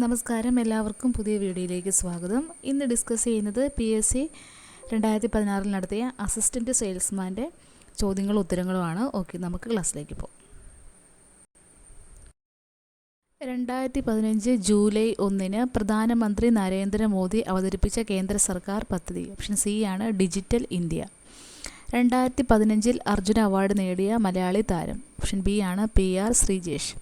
നമസ്കാരം. എല്ലാവർക്കും പുതിയ വീഡിയോയിലേക്ക് സ്വാഗതം. ഇന്ന് ഡിസ്കസ് ചെയ്യുന്നത് പി എസ് സി രണ്ടായിരത്തി പതിനാറിൽ നടത്തിയ അസിസ്റ്റന്റ് സെയിൽസ്മാന്റെ ചോദ്യങ്ങളും ഉത്തരങ്ങളുമാണ്. ഓക്കെ നമുക്ക് ക്ലാസ്സിലേക്ക് പോകാം. രണ്ടായിരത്തി പതിനഞ്ച് ജൂലൈ ഒന്നിന് പ്രധാനമന്ത്രി നരേന്ദ്രമോദി അവതരിപ്പിച്ച കേന്ദ്ര സർക്കാർ പദ്ധതി ഓപ്ഷൻ സി ആണ് ഡിജിറ്റൽ ഇന്ത്യ രണ്ടായിരത്തി പതിനഞ്ചിൽ അർജുന അവാർഡ് നേടിയ മലയാളി താരം ഓപ്ഷൻ ബി ആണ് പി ആർ ശ്രീജേഷ്.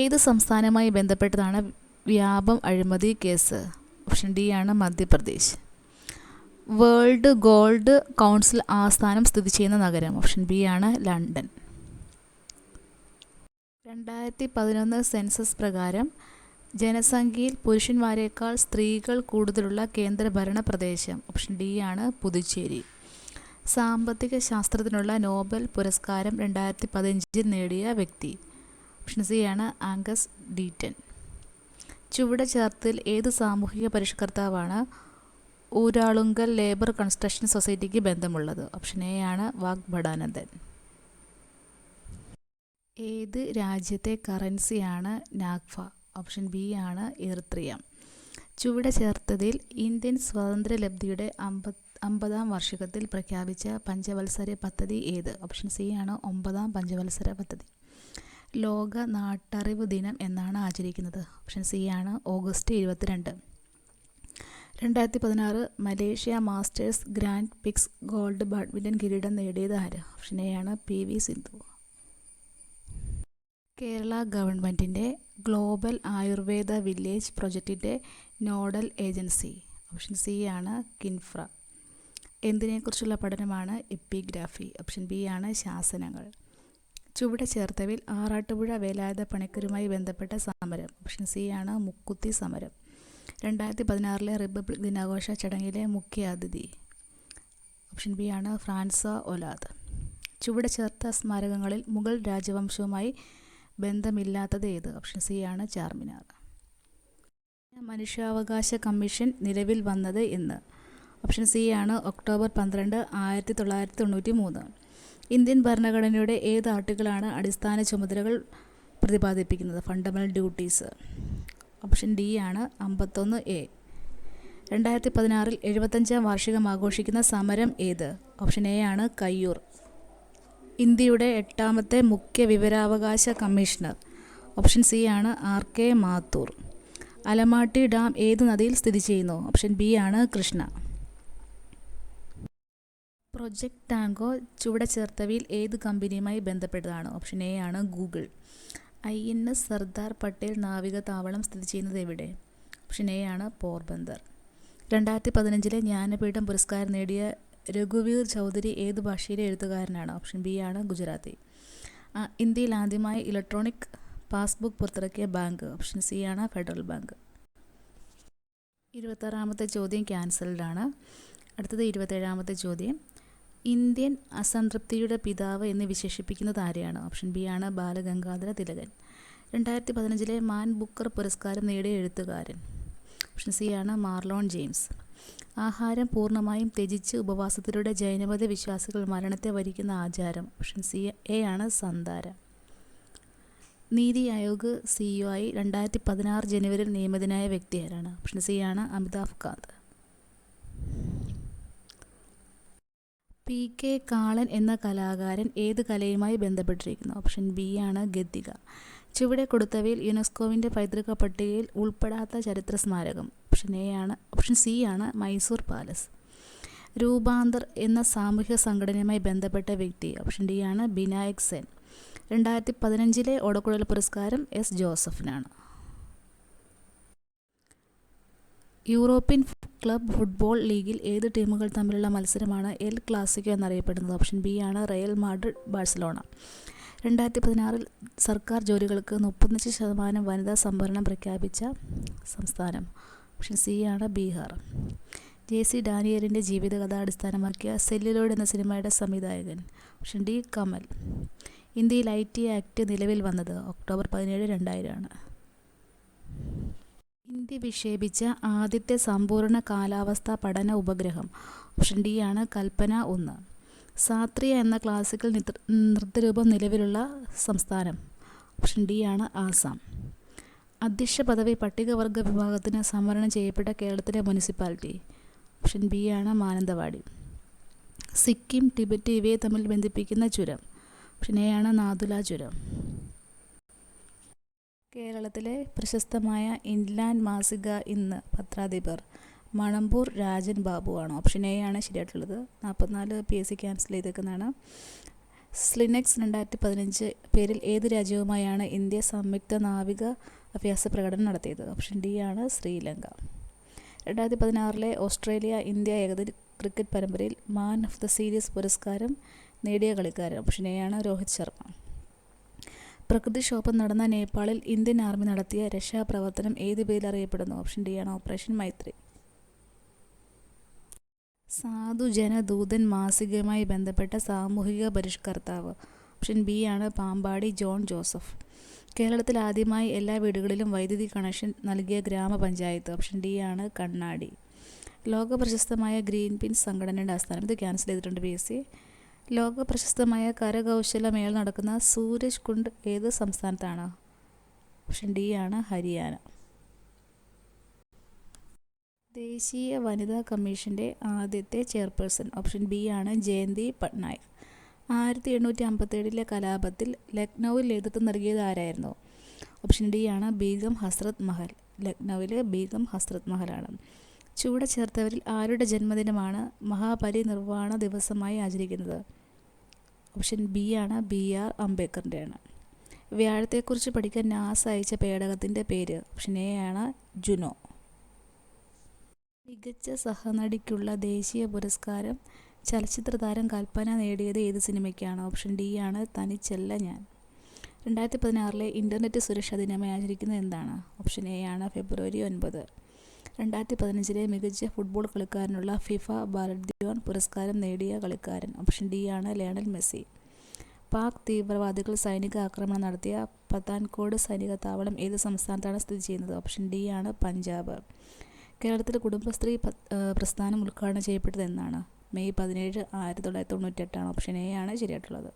ഏത് സംസ്ഥാനവുമായി ബന്ധപ്പെട്ടതാണ് വ്യാപം അഴിമതി കേസ്. ഓപ്ഷൻ ഡി ആണ് മധ്യപ്രദേശ്. വേൾഡ് ഗോൾഡ് കൗൺസിൽ ആസ്ഥാനം സ്ഥിതി ചെയ്യുന്ന നഗരം. ഓപ്ഷൻ ബി ആണ് ലണ്ടൻ. രണ്ടായിരത്തി പതിനൊന്ന് സെൻസസ് പ്രകാരം ജനസംഖ്യയിൽ പുരുഷന്മാരെക്കാൾ സ്ത്രീകൾ കൂടുതലുള്ള കേന്ദ്രഭരണ പ്രദേശം. ഓപ്ഷൻ ഡി ആണ് പുതുച്ചേരി. സാമ്പത്തിക ശാസ്ത്രത്തിനുള്ള നോബൽ പുരസ്കാരം രണ്ടായിരത്തി പതിനഞ്ചിൽ നേടിയ വ്യക്തി. ഓപ്ഷൻ സി ആണ് ആംഗസ് ഡീറ്റൻ. ചുവടെ ചേർത്തിൽ ഏത് സാമൂഹിക പരിഷ്കർത്താവാണ് ഊരാളുങ്കൽ ലേബർ കൺസ്ട്രക്ഷൻ സൊസൈറ്റിക്ക് ബന്ധമുള്ളത്? ഓപ്ഷൻ എ ആണ് വാഗ് ഭടാനന്ദൻ ഏത് രാജ്യത്തെ കറൻസിയാണ് നാഗ്ഫ? ഓപ്ഷൻ ബി ആണ് എറിത്രിയ. ചുവടെ ചേർത്തതിൽ ഇന്ത്യൻ സ്വാതന്ത്ര്യലബ്ധിയുടെ അമ്പത് അമ്പതാം വാർഷികത്തിൽ പ്രഖ്യാപിച്ച പഞ്ചവത്സര പദ്ധതി ഏത്? ഓപ്ഷൻ സി ആണ് ഒമ്പതാം പഞ്ചവത്സര പദ്ധതി. ലോക നാട്ടറിവ് ദിനം എന്നാണ് ആചരിക്കുന്നത്. ഓപ്ഷൻ സി ആണ് ഓഗസ്റ്റ് ഇരുപത്തിരണ്ട്. രണ്ടായിരത്തി പതിനാറ് Malaysia Masters Grand Prix gold badminton കിരീടം നേടിയത് ആര്? ഓപ്ഷൻ എ ആണ് പി വി സിന്ധു. കേരള ഗവൺമെന്റിന്റെ ഗ്ലോബൽ ആയുർവേദ വില്ലേജ് പ്രൊജക്റ്റിന്റെ നോഡൽ ഏജൻസി. ഓപ്ഷൻ സി ആണ് കിൻഫ്ര. എന്തിനെക്കുറിച്ചുള്ള പഠനമാണ് എപ്പിഗ്രാഫി? ഓപ്ഷൻ ബി ആണ് ശാസനങ്ങൾ. ചുവടെ ചേർത്തവിൽ ആറാട്ടുപുഴ വേലായുധ പണിക്കരുമായി ബന്ധപ്പെട്ട സമരം ഓപ്ഷൻ സി ആണ് മുക്കുത്തി സമരം. രണ്ടായിരത്തി പതിനാറിലെ റിപ്പബ്ലിക് ദിനാഘോഷ ചടങ്ങിലെ മുഖ്യ അതിഥി. ഓപ്ഷൻ ബി ആണ് ഫ്രാൻസ ഒലാദ്. ചുവടെ ചേർത്ത സ്മാരകങ്ങളിൽ മുഗൾ രാജവംശവുമായി ബന്ധമില്ലാത്തത് ഏത്? ഓപ്ഷൻ സി ആണ് ചാർമിനാർ. മനുഷ്യാവകാശ കമ്മീഷൻ നിലവിൽ വന്നത് എന്ന്. ഓപ്ഷൻ സി ആണ് ഒക്ടോബർ പന്ത്രണ്ട് ആയിരത്തി തൊള്ളായിരത്തി തൊണ്ണൂറ്റി മൂന്ന്. ഇന്ത്യൻ ഭരണഘടനയുടെ ഏത് ആർട്ടിക്കിളാണ് അടിസ്ഥാന ചുമതലകൾ പ്രതിപാദിപ്പിക്കുന്നത്? ഫണ്ടമെന്റൽ ഡ്യൂട്ടീസ് ഓപ്ഷൻ ഡി ആണ് അമ്പത്തൊന്ന് എ. രണ്ടായിരത്തി പതിനാറിൽ എഴുപത്തഞ്ചാം വാർഷികം ആഘോഷിക്കുന്ന സമരം ഏത്? ഓപ്ഷൻ എ ആണ് കയ്യൂർ. ഇന്ത്യയുടെ എട്ടാമത്തെ മുഖ്യ വിവരാവകാശ കമ്മീഷണർ. ഓപ്ഷൻ സി ആണ് R K Mathur. Almatti dam ഏത് നദിയിൽ സ്ഥിതി ചെയ്യുന്നു? ഓപ്ഷൻ ബി ആണ് കൃഷ്ണ. പ്രൊജക്ട് ടാങ്കോ ചുവടെ ചേർത്തവയിൽ ഏത് കമ്പനിയുമായി ബന്ധപ്പെട്ടതാണ്? ഓപ്ഷൻ എ ആണ് Google I N S Sardar Patel നാവിക താവളം സ്ഥിതി ചെയ്യുന്നത് എവിടെ? ഓപ്ഷൻ എ ആണ് പോർബന്ദർ. രണ്ടായിരത്തി പതിനഞ്ചിലെ ജ്ഞാനപീഠം പുരസ്കാരം നേടിയ രഘുവീർ ചൗധരി ഏത് ഭാഷയിലെ എഴുത്തുകാരനാണ്? ഓപ്ഷൻ ബി ആണ് ഗുജറാത്തി. ഇന്ത്യയിൽ ആദ്യമായി ഇലക്ട്രോണിക് പാസ്ബുക്ക് പുറത്തിറക്കിയ ബാങ്ക്. ഓപ്ഷൻ സി ആണ് ഫെഡറൽ ബാങ്ക് ഇരുപത്താറാമത്തെ ചോദ്യം ക്യാൻസൽഡ് ആണ്. അടുത്തത് ഇരുപത്തേഴാമത്തെ ചോദ്യം. ഇന്ത്യൻ അസംതൃപ്തിയുടെ പിതാവ് എന്ന് വിശേഷിപ്പിക്കുന്നത് ആരെയാണ്? ഓപ്ഷൻ ബി ആണ് ബാലഗംഗാധര തിലകൻ. രണ്ടായിരത്തി പതിനഞ്ചിലെ മാൻ ബുക്കർ പുരസ്കാരം നേടിയ എഴുത്തുകാരൻ. ഓപ്ഷൻ സി ആണ് മാർലോൺ ജെയിംസ്. ആഹാരം പൂർണമായും ത്യജിച്ച് ഉപവാസത്തിലൂടെ ജൈനമത വിശ്വാസികൾ മരണത്തെ വരിക്കുന്ന ആചാരം. ഓപ്ഷൻ സി എ ആണ് സന്താര. നീതി ആയോഗ് സിഇഒ ആയി രണ്ടായിരത്തി പതിനാറ് ജനുവരിയിൽ നിയമിതനായ വ്യക്തി ആരാണ്? ഓപ്ഷൻ സി ആണ് അമിതാഭ് കാന്ത്. പി കെ കാളൻ എന്ന കലാകാരൻ ഏത് കലയുമായി ബന്ധപ്പെട്ടിരിക്കുന്നു? ഓപ്ഷൻ ബി ആണ് ഗദ്ദിക. ചുവടെ കൊടുത്തവയിൽ യുനെസ്കോവിന്റെ പൈതൃക പട്ടികയിൽ ഉൾപ്പെടാത്ത ചരിത്ര സ്മാരകം ഓപ്ഷൻ എ ആണ് ഓപ്ഷൻ സി ആണ് മൈസൂർ പാലസ്. രൂപാന്തർ എന്ന സാമൂഹ്യ സംഘടനയുമായി ബന്ധപ്പെട്ട വ്യക്തി. ഓപ്ഷൻ ഡി ആണ് ബിനായക് സെൻ. രണ്ടായിരത്തി പതിനഞ്ചിലെ ഓടക്കുഴൽ പുരസ്കാരം എസ് ജോസഫിനാണ്. യൂറോപ്യൻ ക്ലബ് ഫുട്ബോൾ ലീഗിൽ ഏത് ടീമുകൾ തമ്മിലുള്ള മത്സരമാണ് എൽ ക്ലാസിക്കോ എന്നറിയപ്പെടുന്നത്? ഓപ്ഷൻ ബി ആണ് റയൽ മാഡ്രിഡ് ബാഴ്സലോണ. രണ്ടായിരത്തി പതിനാറിൽ സർക്കാർ ജോലികൾക്ക് മുപ്പത്തഞ്ച് ശതമാനം വനിതാ സംവരണം പ്രഖ്യാപിച്ച സംസ്ഥാനം. ഓപ്ഷൻ സി ആണ് ബീഹാർ. ജെ സി ഡാനിയലിന്റെ ജീവിതകഥ അടിസ്ഥാനമാക്കിയ സെല്ലുലോയിഡ് എന്ന സിനിമയുടെ സംവിധായകൻ. Option D Kamal. ഇന്ത്യയിൽ ഐ ടി ആക്ട് നിലവിൽ വന്നത് ഒക്ടോബർ പതിനേഴ് രണ്ടായിരമാണ്. ഇന്ത്യ വിക്ഷേപിച്ച ആദ്യത്തെ സമ്പൂർണ കാലാവസ്ഥാ പഠന ഉപഗ്രഹം ഓപ്ഷൻ ഡി ആണ് കൽപ്പന ഒന്ന്. സാത്രിയ എന്ന ക്ലാസിക്കൽ നൃത്തരൂപം നിലവിലുള്ള സംസ്ഥാനം. ഓപ്ഷൻ ഡി ആണ് ആസാം. അധ്യക്ഷ പദവി പട്ടികവർഗ വിഭാഗത്തിന് സംവരണം ചെയ്യപ്പെട്ട കേരളത്തിലെ മുനിസിപ്പാലിറ്റി. ഓപ്ഷൻ ബി ആണ് മാനന്തവാടി. സിക്കിം ടിബറ്റ് ഇവയെ തമ്മിൽ ബന്ധിപ്പിക്കുന്ന ചുരം. ഓപ്ഷൻ എ ആണ് നാദുല ചുരം. കേരളത്തിലെ പ്രശസ്തമായ ഇൻലാൻഡ് മാസിക ഇന്ന് പത്രാധിപർ മണമ്പൂർ രാജൻ ബാബുവാണ് ഓപ്ഷൻ എ ആണ് ശരിയായിട്ടുള്ളത്. നാൽപ്പത്തിനാല് പി എസ് സി ക്യാൻസൽ ചെയ്തേക്കുന്നതാണ്. സ്ലിനെക്സ് രണ്ടായിരത്തി പതിനഞ്ച് പേരിൽ ഏത് രാജ്യവുമായാണ് ഇന്ത്യ സംയുക്ത നാവിക അഭ്യാസ പ്രകടനം നടത്തിയത്? ഓപ്ഷൻ ഡി ആണ് ശ്രീലങ്ക. രണ്ടായിരത്തി പതിനാറിലെ ഓസ്ട്രേലിയ ഇന്ത്യ ഏകദിന ക്രിക്കറ്റ് പരമ്പരയിൽ മാൻ ഓഫ് ദ സീരീസ് പുരസ്കാരം നേടിയ കളിക്കാരൻ. ഓപ്ഷൻ എ ആണ് രോഹിത് ശർമ്മ. പ്രകൃതിക്ഷോഭം നടന്ന നേപ്പാളിൽ ഇന്ത്യൻ ആർമി നടത്തിയ രക്ഷാപ്രവർത്തനം ഏത് പേരിൽ അറിയപ്പെടുന്നു? ഓപ്ഷൻ ഡി ആണ് ഓപ്പറേഷൻ മൈത്രി. സാധു ജനദൂതൻ മാസികയുമായി ബന്ധപ്പെട്ട സാമൂഹിക പരിഷ്കർത്താവ്. ഓപ്ഷൻ ബി ആണ് പാമ്പാടി ജോൺ ജോസഫ്. കേരളത്തിൽ ആദ്യമായി എല്ലാ വീടുകളിലും വൈദ്യുതി കണക്ഷൻ നൽകിയ ഗ്രാമപഞ്ചായത്ത്. ഓപ്ഷൻ ഡി ആണ് കണ്ണാടി. ലോക പ്രശസ്തമായ ഗ്രീൻ പിൻസ് സംഘടനയുടെ ആസ്ഥാനം. ഇത് ക്യാൻസൽ ചെയ്തിട്ടുണ്ട് പി എസ് സി. ലോക പ്രശസ്തമായ കരകൗശല മേള നടക്കുന്ന സൂരജ് കുണ്ട് ഏത് സംസ്ഥാനത്താണ്? ഓപ്ഷൻ ഡി ആണ് ഹരിയാന. ദേശീയ വനിതാ കമ്മീഷന്റെ ആദ്യത്തെ ചെയർപേഴ്സൺ ഓപ്ഷൻ ബി ആണ് ജയന്തി പട്നായക്. ആയിരത്തി എണ്ണൂറ്റി അമ്പത്തേഴിലെ കലാപത്തിൽ ലക്നൗവിൽ നേതൃത്വം നൽകിയത് ആരായിരുന്നു? ഓപ്ഷൻ ഡി ആണ് ബീഗം ഹസ്രത് മഹൽ. ലക്നൗവിലെ ബീഗം ഹസ്രത് മഹലാണ്. ചൂട് ചേർത്തവരിൽ ആരുടെ ജന്മദിനമാണ് മഹാപരിനിർവാണ ദിവസമായി ആചരിക്കുന്നത്? ഓപ്ഷൻ ബി ആണ് ബി ആർ അംബേദ്കറിന്റെയാണ് വ്യാഴത്തെക്കുറിച്ച് പഠിക്കാൻ നാസ അയച്ച പേടകത്തിന്റെ പേര്. ഓപ്ഷൻ എ ആണ് ജുനോ. മികച്ച സഹനടിക്കുള്ള ദേശീയ പുരസ്കാരം ചലച്ചിത്ര താരം കൽപ്പന നേടിയത് ഏത് സിനിമയ്ക്കാണ്? ഓപ്ഷൻ ഡി ആണ് തനിച്ചല്ല ഞാൻ. രണ്ടായിരത്തി പതിനാറിലെ ഇന്റർനെറ്റ് സുരക്ഷാ ദിനമായി ആചരിക്കുന്നത് എന്താണ്? ഓപ്ഷൻ എ ആണ് ഫെബ്രുവരി ഒൻപത്. രണ്ടായിരത്തി പതിനഞ്ചിലെ മികച്ച ഫുട്ബോൾ കളിക്കാരനുള്ള ഫിഫ ബാലഡ്യോൺ പുരസ്കാരം നേടിയ കളിക്കാരൻ ഓപ്ഷൻ ഡി ആണ് ലയണൽ മെസ്സി. പാക് തീവ്രവാദികൾ സൈനിക ആക്രമണം നടത്തിയ പത്താൻകോട് സൈനിക താവളം ഏത് സംസ്ഥാനത്താണ് സ്ഥിതി ചെയ്യുന്നത്? ഓപ്ഷൻ ഡി ആണ് പഞ്ചാബ്. കേരളത്തിൽ കുടുംബശ്രീ പ്രസ്ഥാനം ഉദ്ഘാടനം ചെയ്യപ്പെട്ടത് എന്നാണ്. മെയ് പതിനേഴ് ആയിരത്തി തൊള്ളായിരത്തി തൊണ്ണൂറ്റെട്ടാണ് ഓപ്ഷൻ എ ആണ് ശരിയായിട്ടുള്ളത്.